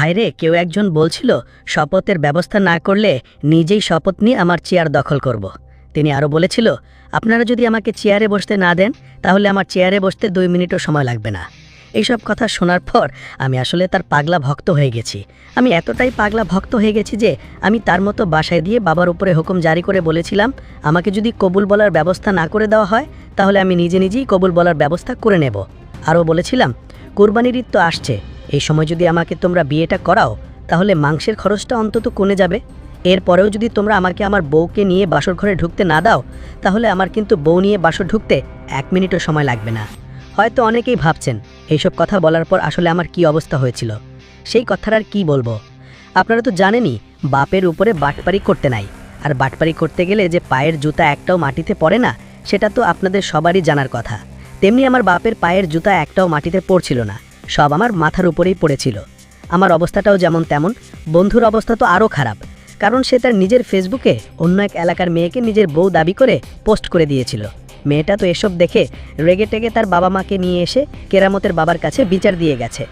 ভাইরে, কেউ একজন বলছিল, শপথের ব্যবস্থা না করলে নিজেই শপথ নিয়ে আমার চেয়ার দখল করব। তিনি আরও বলেছিল, আপনারা যদি আমাকে চেয়ারে বসতে না দেন, তাহলে আমার চেয়ারে বসতে দুই মিনিটও সময় লাগবে না। এইসব কথা শোনার পর আমি আসলে তার পাগলা ভক্ত হয়ে গেছি। আমি এতটাই পাগলা ভক্ত হয়ে গেছি যে আমি তার মতো বাসায় দিয়ে বাবার উপরে হুকুম জারি করে বলেছিলাম, আমাকে যদি কবুল বলার ব্যবস্থা না করে দেওয়া হয়, তাহলে আমি নিজে নিজেই কবুল বলার ব্যবস্থা করে নেব। আরও বলেছিলাম, কোরবানির ঈদ তো আসছে এই সময় যদি আমাকে তোমরা বিয়েটা করাও, তাহলে মাংসের খরচটা অন্তত কমে যাবে। এরপরেও যদি তোমরা আমাকে আমার বউকে নিয়ে বাসর ঘরে ঢুকতে না দাও, তাহলে আমার কিন্তু বউ নিয়ে বাসর ঢুকতে এক মিনিটও সময় লাগবে না। হয়তো অনেকেই ভাবছেন, এইসব কথা বলার পর আসলে আমার কি অবস্থা হয়েছিল? সেই কথার আর কি বলব? আপনারা তো জানেনই, বাপের উপরে বাটপারি করতে নাই। আর বাটপারি করতে গেলে যে পায়ের জুতা একটাও মাটিতে পড়ে না, সেটা তো আপনাদের সবারই জানার কথা। তেমনি আমার বাপের পায়ের জুতা একটাও মাটিতে পড়ছিল না। সব আমার মাথার উপরেই পড়েছিল। আমার অবস্থাটাও যেমন তেমন, বন্ধুর অবস্থা তো আরও খারাপ, কারণ সে তার নিজের ফেসবুকে অন্য এক এলাকার মেয়েকে নিজের বউ দাবি করে পোস্ট করে দিয়েছিল। মেয়েটা তো এসব দেখে রেগে টেগে তার বাবা মাকে নিয়ে এসে কেরামতের বাবার কাছে বিচার দিয়ে গেছে।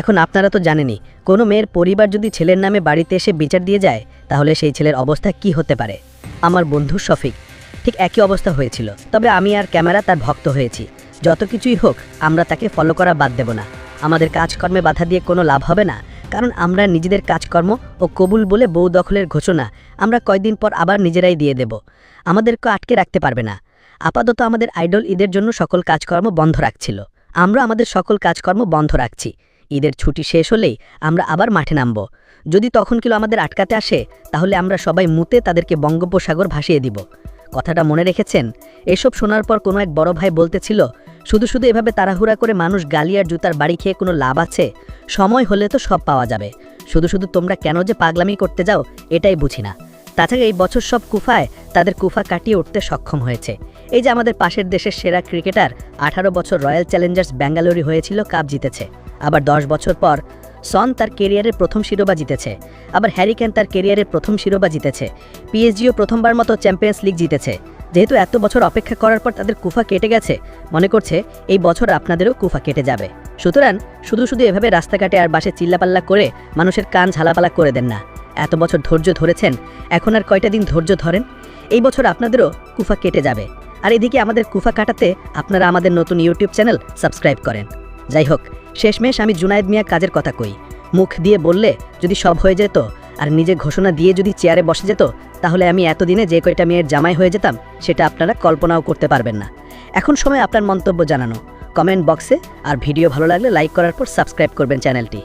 এখন আপনারা তো জানেনই, কোনো মেয়ের পরিবার যদি ছেলের নামে বাড়িতে এসে বিচার দিয়ে যায়, তাহলে সেই ছেলের অবস্থা কি হতে পারে? আমার বন্ধু শফিক, ঠিক একই অবস্থা হয়েছিল, তবে আমি আর ক্যামেরা তার ভক্ত হয়েছি। যত কিছুই হোক, আমরা তাকে ফলো করা বাদ দেব না। আমাদের কাজকর্মে বাধা দিয়ে কোনো লাভ হবে না, কারণ আমরা নিজেদের কাজকর্ম ও কবুল বলে বউ দখলের ঘোষণা আমরা কয়দিন পর আবার নিজেরাই দিয়ে দেব। আমাদেরকে আটকে রাখতে পারবে না। আপাতত আমাদের আইডল ঈদের জন্য সকল কাজকর্ম বন্ধ রাখছিল। আমরা আমাদের সকল কাজকর্ম বন্ধ রাখছি। ঈদের ছুটি শেষ হলেই আমরা আবার মাঠে নামব। যদি তখন কিলো আমাদের আটকাতে আসে, তাহলে আমরা সবাই মুতে তাদেরকে বঙ্গোপসাগর ভাসিয়ে দিব। কথাটা মনে রেখেছেন? এসব শোনার পর কোনো এক বড় ভাই বলতেছিল শুধু শুধু এভাবে তাড়াহুড়া করে মানুষ গালিয়ার জুতার বাড়ি খেয়ে কোনো লাভ আছে? সময় হলে তো সব পাওয়া যাবে। শুধু শুধু তোমরা কেন যে পাগলামি করতে যাও, এটাই বুঝি না। তাছাড়া এই বছর সব কুফায় তাদের কুফা কাটিয়ে উঠতে সক্ষম হয়েছে। এই যে আমাদের পাশের দেশের সেরা ক্রিকেটার, আঠারো বছর রয়্যাল চ্যালেঞ্জার্স ব্যাঙ্গালোরি হয়েছিল, কাপ জিতেছে। আবার দশ বছর পর সন তার কেরিয়ারের প্রথম শিরোপা জিতেছে। আবার হ্যারিকেন তার কেরিয়ারের প্রথম শিরোপা জিতেছে। পিএসজিও প্রথমবার মতো চ্যাম্পিয়ন্স লিগ জিতেছে। যেহেতু এত বছর অপেক্ষা করার পর তাদের কুফা কেটে গেছে, মনে করছে এই বছর আপনাদেরও কুফা কেটে যাবে। সুতরাং শুধু শুধু এভাবে রাস্তাঘাটে আর বাসে চিল্লাপাল্লা করে মানুষের কান ঝালাপালা করে দেন না। এত বছর ধৈর্য ধরেছেন, এখন আর কয়টা দিন ধৈর্য ধরেন? এই বছর আপনাদেরও কুফা কেটে যাবে। আর এদিকে আমাদের কুফা কাটাতে আপনারা আমাদের নতুন ইউটিউব চ্যানেল সাবস্ক্রাইব করেন। যাই হোক শেষমেশ আমি জুনায়েদ মিয়া কাজের কথা কই। মুখ দিয়ে বললে, যদি সব হয়ে যেত, আর নিজে ঘোষণা দিয়ে যদি চেয়ারে বসে যেত, তাহলে আমি এতদিনে যে কয়টা মেয়ের জামাই হয়ে যেতাম, সেটা আপনারা কল্পনাও করতে পারবেন না। এখন সময় আপনার মন্তব্য জানানো। কমেন্ট বক্সে, আর ভিডিও ভালো লাগলে লাইক করার পর সাবস্ক্রাইব করবেন চ্যানেলটি।